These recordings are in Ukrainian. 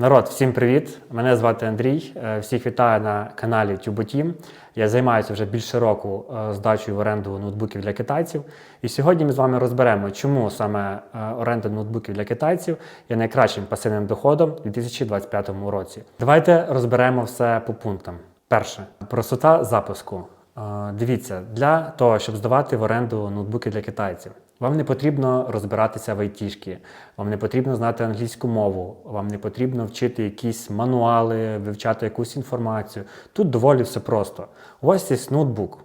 Народ, всім привіт! Мене звати Андрій. Е, Всіх вітаю на каналі TuboTeam. Я займаюся вже більше року е, здачею в оренду ноутбуків для китайців. І сьогодні ми з вами розберемо, чому саме е, оренда ноутбуків для китайців є найкращим пасивним доходом у 2025 році. Давайте розберемо все по пунктам. Перше, простота запуску. Дивіться, для того, щоб здавати в оренду ноутбуки для китайців, вам не потрібно розбиратися в айтішки, вам не потрібно знати англійську мову, вам не потрібно вчити якісь мануали, вивчати якусь інформацію. Тут доволі все просто. У вас є ноутбук,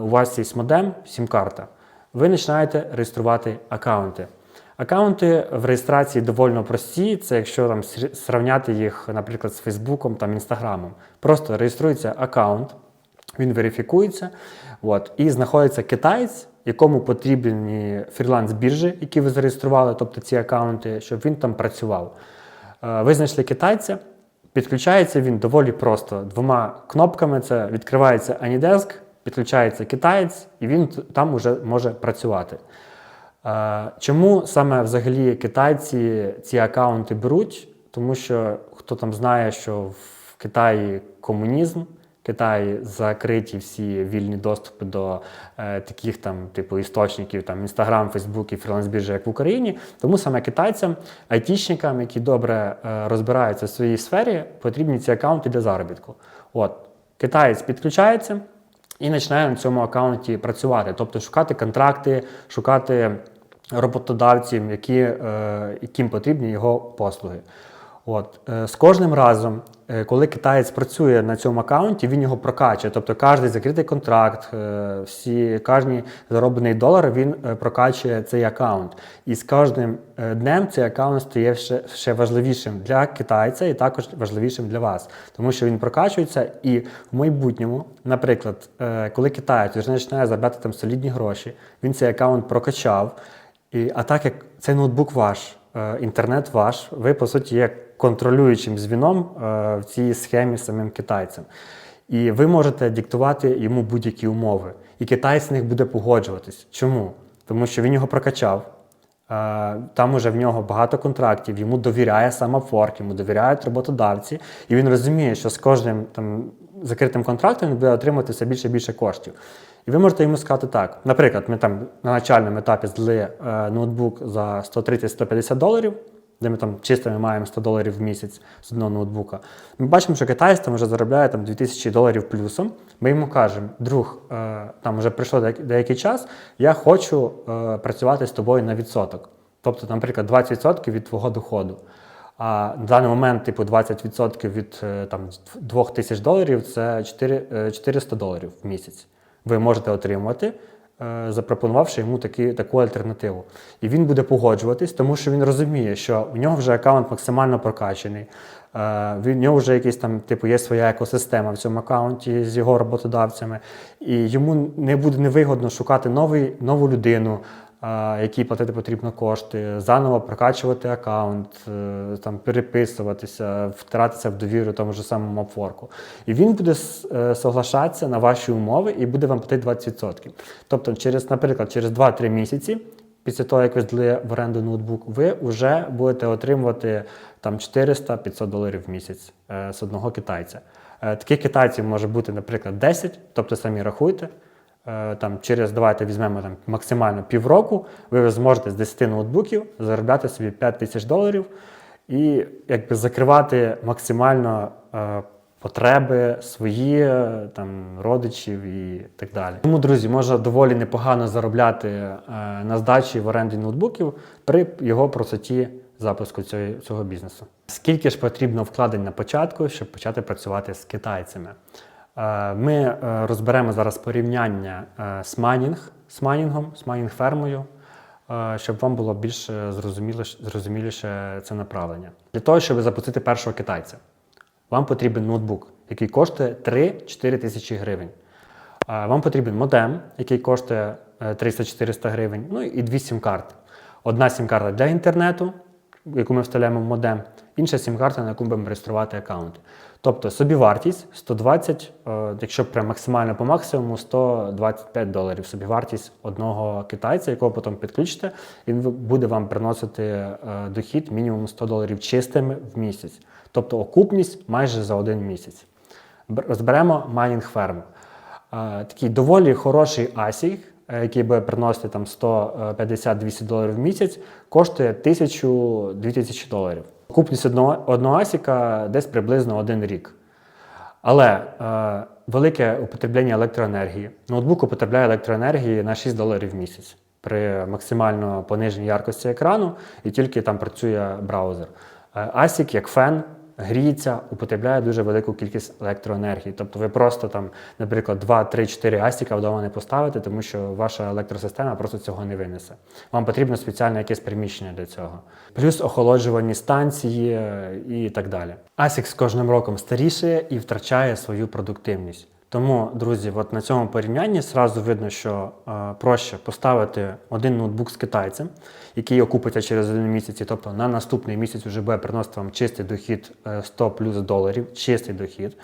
у вас є модем, сім-карта. Ви починаєте реєструвати аккаунти. Аккаунти в реєстрації доволі прості. Це якщо там ср- сравняти їх, наприклад, з Фейсбуком там Інстаграмом. Просто реєструється аккаунт, він верифікується, от, і знаходиться китаєць, якому потрібні фріланс-біржі, які ви зареєстрували, тобто ці аккаунти, щоб він там працював. Е, Ви знайшли китайця, підключається він доволі просто. Двома кнопками це відкривається AnyDesk, підключається китаєць, і він там вже може працювати. Е, Чому саме взагалі китайці ці аккаунти беруть? Тому що хто там знає, що в Китаї комунізм, в Китаї закриті всі вільні доступи до е, таких там, типу, істочників, там Інстаграм, Фейсбук і фріланс-біржі, як в Україні. Тому саме китайцям, айтішникам, які добре е, розбираються в своїй сфері, потрібні ці аккаунти для заробітку. От, китаєць підключається і починає на цьому аккаунті працювати, тобто шукати контракти, шукати роботодавців, які, е, яким потрібні його послуги. От. е, З кожним разом, е, коли китаєць працює на цьому аккаунті, він його прокачує. Тобто кожен закритий контракт, е, всі, кожен зароблений долар він прокачує цей аккаунт. І з кожним днем цей аккаунт стає ще, ще важливішим для китайця і також важливішим для вас. Тому що він прокачується і в майбутньому, наприклад, коли китаєць вже починає заробляти там солідні гроші, він цей аккаунт прокачав. І, а так як цей ноутбук ваш, інтернет ваш, ви по суті є контролюючим звіном е, в цій схемі самим китайцем. І ви можете диктувати йому будь-які умови. І китайець з них буде погоджуватись. Чому? Тому що він його прокачав. е, Там уже в нього багато контрактів, йому довіряє сам Upwork, йому довіряють роботодавці, і він розуміє, що з кожним там закритим контрактом він буде отримувати все більше і більше коштів. І ви можете йому сказати так. Наприклад, ми там на начальному етапі здали е, ноутбук за 130-150 доларів, де ми там чисто ми маємо 100 доларів в місяць з одного ноутбука. Ми бачимо, що китаєць там вже заробляє там 2000 доларів плюсом. Ми йому кажемо, друг, е, там вже пройшло деякий час, я хочу е, працювати з тобою на відсоток. Тобто, наприклад, 20% від твого доходу. А на даний момент, типу, 20% від е, там, 2000 доларів це 4, е, 400 доларів в місяць. Ви можете отримувати, запропонувавши йому такі, таку альтернативу. І він буде погоджуватись, тому що він розуміє, що в нього вже аккаунт максимально прокачаний. е, В нього вже якийсь там, типу, є своя екосистема в цьому аккаунті з його роботодавцями, і йому не буде невигодно шукати новий, нову людину, якій платити потрібно кошти, заново прокачувати аккаунт, е, там, переписуватися, втиратися в довіру тому ж самому Upwork. І він буде е, соглашатися на ваші умови і буде вам платити 20%. Тобто, через, наприклад, через 2-3 місяці. Після того, як ви здали в оренду ноутбук, ви вже будете отримувати там 400-500 доларів в місяць е, з одного китайця. Таких китайців може бути, наприклад, 10, тобто самі рахуйте. Е, там, через давайте візьмемо там, максимально півроку, ви зможете з 10 ноутбуків заробляти собі 5 тисяч доларів і якби закривати максимально е, потреби свої, е, там, родичів і так далі. Тому, друзі, можна доволі непогано заробляти е, на здачі в оренді ноутбуків при його простоті запуску цього, цього бізнесу. Скільки ж потрібно вкладень на початку, щоб почати працювати з китайцями? Е, Ми е, розберемо зараз порівняння е, з майнінг, з майнінгом, з майнінг-фермою, щоб вам було більш зрозуміліше, це направлення. Для того, щоб запустити першого китайця, вам потрібен ноутбук, який коштує 3-4 тисячі гривень. Вам потрібен модем, який коштує е, 300-400 гривень, ну і дві сім-карти. Одна сім-карта для інтернету, яку ми вставляємо в модем, інша сім-карта, на яку будемо реєструвати аккаунт. Тобто собівартість 120, е, якщо прям максимально по максимуму, 125 доларів собівартість одного китайця, якого потім підключите, він буде вам приносити е, дохід мінімум 100 доларів чистими в місяць. Тобто окупність майже за один місяць. Розберемо майнінг ферму. Е, Такий доволі хороший е, який буде приносити там 150-200 доларів в місяць, коштує 1000-2000 доларів. Купність одного, одного асіка десь приблизно один рік. Але е, велике употреблення електроенергії. Ноутбук употребляє електроенергії на 6 доларів в місяць при максимально пониженій яркості екрану і тільки там працює браузер. Асік, як фен, гріється, употребляє дуже велику кількість електроенергії. Тобто ви просто там, наприклад, 2, 3, 4 асіка вдома не поставите, тому що ваша електросистема просто цього не винесе. Вам потрібно спеціальне якесь приміщення для цього. Плюс охолоджувані станції е, і так далі. ASIC з кожним роком старішає і втрачає свою продуктивність. Тому, друзі, от на цьому порівнянні зразу видно, що е, проще поставити один ноутбук з китайцем, який окупиться через один місяць, і тобто на наступний місяць вже буде приносити вам чистий дохід е, 100 плюс доларів, чистий дохід.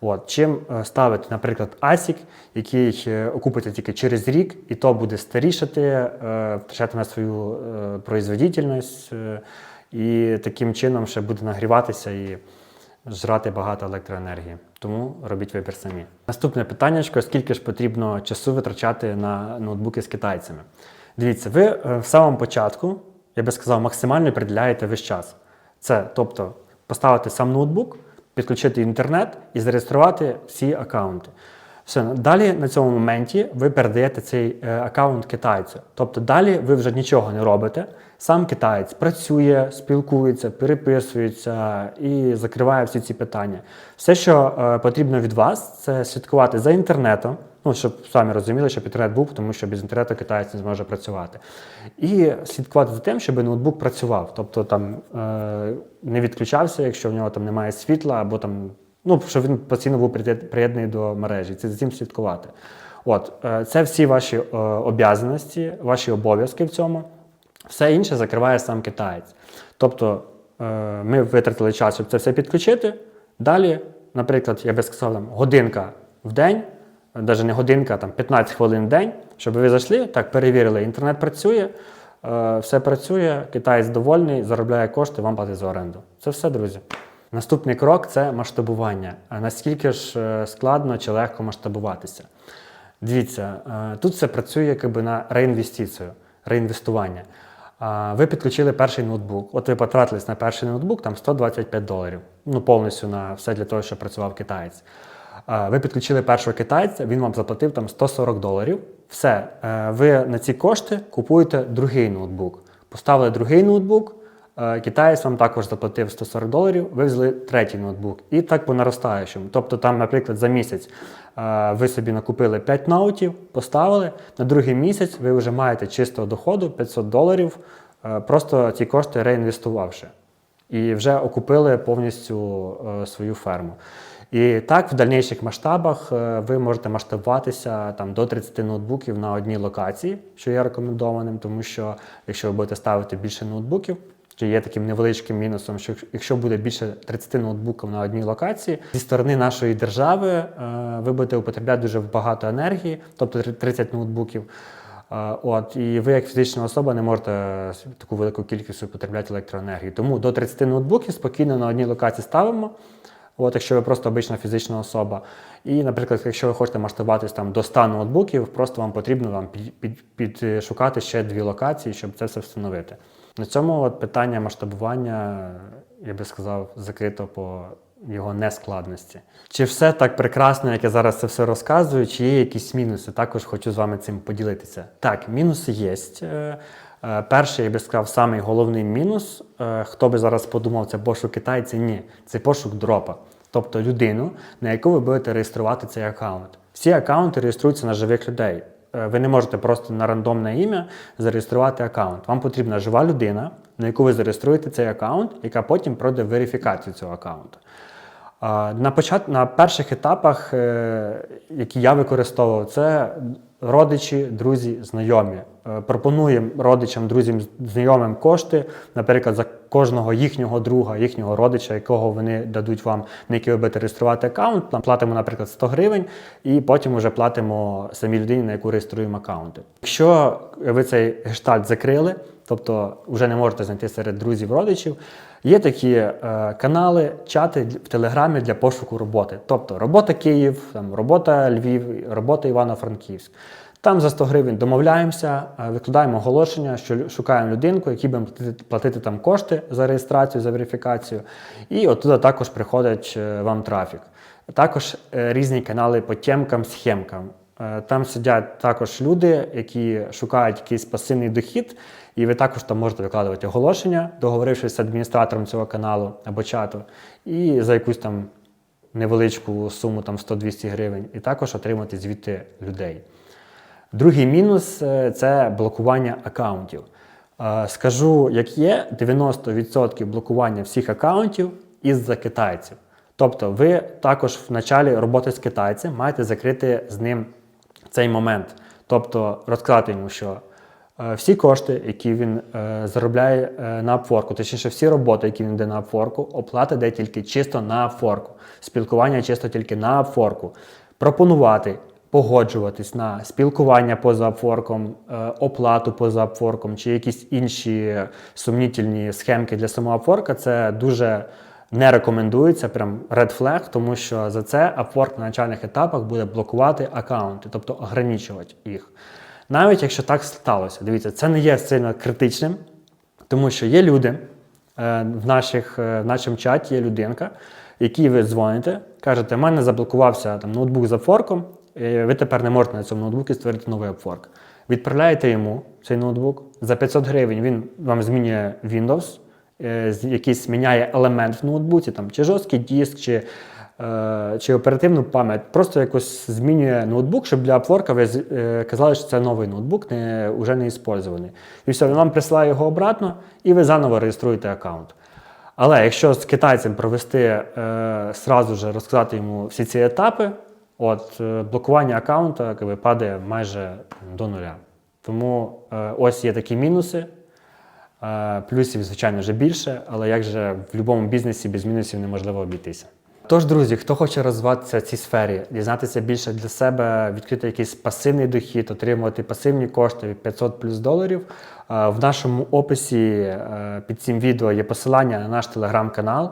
От, чим е, ставити, наприклад, ASIC, який е, окупиться тільки через рік, і то буде старішати, е, втрачати на свою е, производительність, е, і таким чином ще буде нагріватися і жрати багато електроенергії. Тому робіть вибір самі. Наступне питання: скільки ж потрібно часу витрачати на ноутбуки з китайцями? Дивіться, ви е, в самому початку, я би сказав, максимально приділяєте весь час. Це тобто поставити сам ноутбук, підключити інтернет і зареєструвати всі аккаунти. Все, далі на цьому моменті ви передаєте цей е, аккаунт китайцю. Тобто далі ви вже нічого не робите. Сам китаєць працює, спілкується, переписується і закриває всі ці питання. Все, що е, потрібно від вас, це слідкувати за інтернетом. Ну, щоб самі розуміли, щоб інтернет був, тому що без інтернету китаєць не зможе працювати. І слідкувати за тим, щоб ноутбук працював. Тобто там е, не відключався, якщо в нього там немає світла, або там, ну, щоб він постійно був приєднаний до мережі. Це за цим слідкувати. От, е, це всі ваші е, ваші обов'язки в цьому. Все інше закриває сам китаєць. Тобто е, ми витратили час, щоб це все підключити. Далі, наприклад, я би сказав, там, годинка в день, навіть не годинка, там 15 хвилин в день, щоб ви зайшли, так перевірили, інтернет працює, е, все працює, китаєць довольний, заробляє кошти, вам платить за оренду. Це все, друзі. Наступний крок це масштабування. А наскільки ж е, складно чи легко масштабуватися? Дивіться, е, тут все працює якби на реінвестицію, реінвестування. Ви підключили перший ноутбук. От ви потратились на перший ноутбук там 125 доларів. Ну, повністю на все для того, щоб працював китаєць. Ви підключили першого китайця, він вам заплатив там 140 доларів. Все, е, ви на ці кошти купуєте другий ноутбук. Поставили другий ноутбук, Китаєць вам також заплатив 140 доларів, ви взяли третій ноутбук. І так по наростаючому. Тобто, там, наприклад, за місяць е, ви собі накупили 5 ноутів, поставили, на другий місяць ви вже маєте чистого доходу 500 доларів, е, просто ті кошти реінвестувавши. І вже окупили повністю е, свою ферму. І так, в дальніших масштабах е, ви можете масштабуватися там, до 30 ноутбуків на одній локації, що є рекомендованим, тому що якщо ви будете ставити більше ноутбуків, що є таким невеличким мінусом, що якщо буде більше 30 ноутбуків на одній локації, зі сторони нашої держави е, ви будете употребляти дуже багато енергії, тобто 30 ноутбуків. Е, От, і ви, як фізична особа, не можете таку велику кількість употребляти електроенергії. Тому до 30 ноутбуків спокійно на одній локації ставимо. От, якщо ви просто обична фізична особа. І, наприклад, якщо ви хочете масштабуватись там до 100 ноутбуків, просто вам потрібно вам під, під, ще дві локації, щоб це все встановити. На цьому от питання масштабування, я би сказав, закрито по його нескладності. Чи все так прекрасно, як я зараз це все розказую, чи є якісь мінуси? Також хочу з вами цим поділитися. Так, мінуси є. Е, Перший, я би сказав, самий головний мінус, е, хто би зараз подумав, це пошук китайця, ні, це пошук дропа. Тобто людину, на яку ви будете реєструвати цей аккаунт. Всі аккаунти реєструються на живих людей. Е, Ви не можете просто на рандомне ім'я зареєструвати аккаунт. Вам потрібна жива людина, на яку ви зареєструєте цей аккаунт, яка потім пройде верифікацію цього аккаунту. На, почат... на перших етапах, які я використовував, це родичі, друзі, знайомі. Е, Пропонуємо родичам, друзям, знайомим кошти, наприклад, за кожного їхнього друга, їхнього родича, якого вони дадуть вам, на який ви будете реєструвати аккаунт. Там платимо, наприклад, 100 гривень, і потім вже платимо самій людині, на яку реєструємо аккаунти. Якщо ви цей гештальт закрили, тобто вже не можете знайти серед друзів, родичів. Є такі е, канали, чати в Телеграмі для пошуку роботи. Тобто робота Київ, там, робота Львів, робота Івано-Франківськ. Там за 100 гривень домовляємося, е, викладаємо оголошення, що шукаємо людинку, якій будемо платити, платити там кошти за реєстрацію, за верифікацію. І оттуда також приходить е, вам трафік. Також е, різні канали по темкам, схемкам. Е, Там сидять також люди, які шукають якийсь пасивний дохід, і ви також там можете викладувати оголошення, договорившись з адміністратором цього каналу або чату, і за якусь там невеличку суму, там 100-200 гривень, і також отримати звідти людей. Другий мінус е, це блокування аккаунтів. Е, Скажу, як є, 90% блокування всіх аккаунтів із-за китайців. Тобто, ви також в началі роботи з китайцем маєте закрити з ним цей момент. Тобто розказати йому, що е, всі кошти, які він е, заробляє е, на Upwork, точніше, всі роботи, які він йде на Upwork, оплата йде тільки чисто на Upwork. Спілкування чисто тільки на Upwork. Пропонувати, погоджуватись на спілкування поза е, оплату поза Upwork чи якісь інші сумнітельні схемки для самого Upwork, це дуже не рекомендується, прям red flag, тому що за це Upwork на начальних етапах буде блокувати аккаунти, тобто ограничувати їх. Навіть якщо так сталося, дивіться, це не є сильно критичним, тому що є люди е, в, наших, е, в нашому чаті, є людинка, якій ви дзвоните, кажете, в мене заблокувався там, ноутбук за форком, і ви тепер не можете на цьому ноутбуці створити новий Upwork. Відправляєте йому цей ноутбук, за 500 гривень він вам змінює Windows, з- якийсь міняє елемент в ноутбуці, там, чи жорсткий диск, чи, е, чи оперативну пам'ять. Просто якось змінює ноутбук, щоб для Upwork ви е, казали, що це новий ноутбук, не, вже не іспользований. І все, він вам присилає його обратно, і ви заново реєструєте аккаунт. Але якщо з китайцем провести е, сразу розказати йому всі ці етапи, от е, блокування аккаунта падає майже до нуля. Тому е, ось є такі мінуси. Плюсів, звичайно, вже більше, але як же в будь-якому бізнесі без мінусів неможливо обійтися. Тож, друзі, хто хоче розвиватися в цій сфері, дізнатися більше для себе, відкрити якийсь пасивний дохід, отримувати пасивні кошти від 500 плюс доларів. В нашому описі е, під цим відео є посилання на наш телеграм-канал,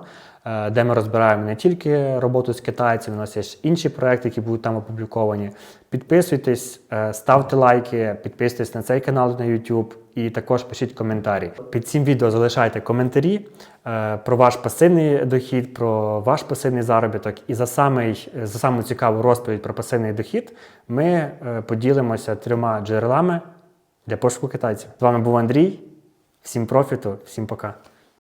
де ми розбираємо не тільки роботу з китайцями, у нас є ж інші проекти, які будуть там опубліковані. Підписуйтесь, е, ставте лайки, підписуйтесь на цей канал на YouTube і також пишіть коментарі. Під цим відео залишайте коментарі е, про ваш пасивний дохід, про ваш пасивний заробіток. І за самий за саму цікаву розповідь про пасивний дохід ми е, поділимося трьома джерелами для пошуку китайців. З вами був Андрій. Всім профіту, всім пока.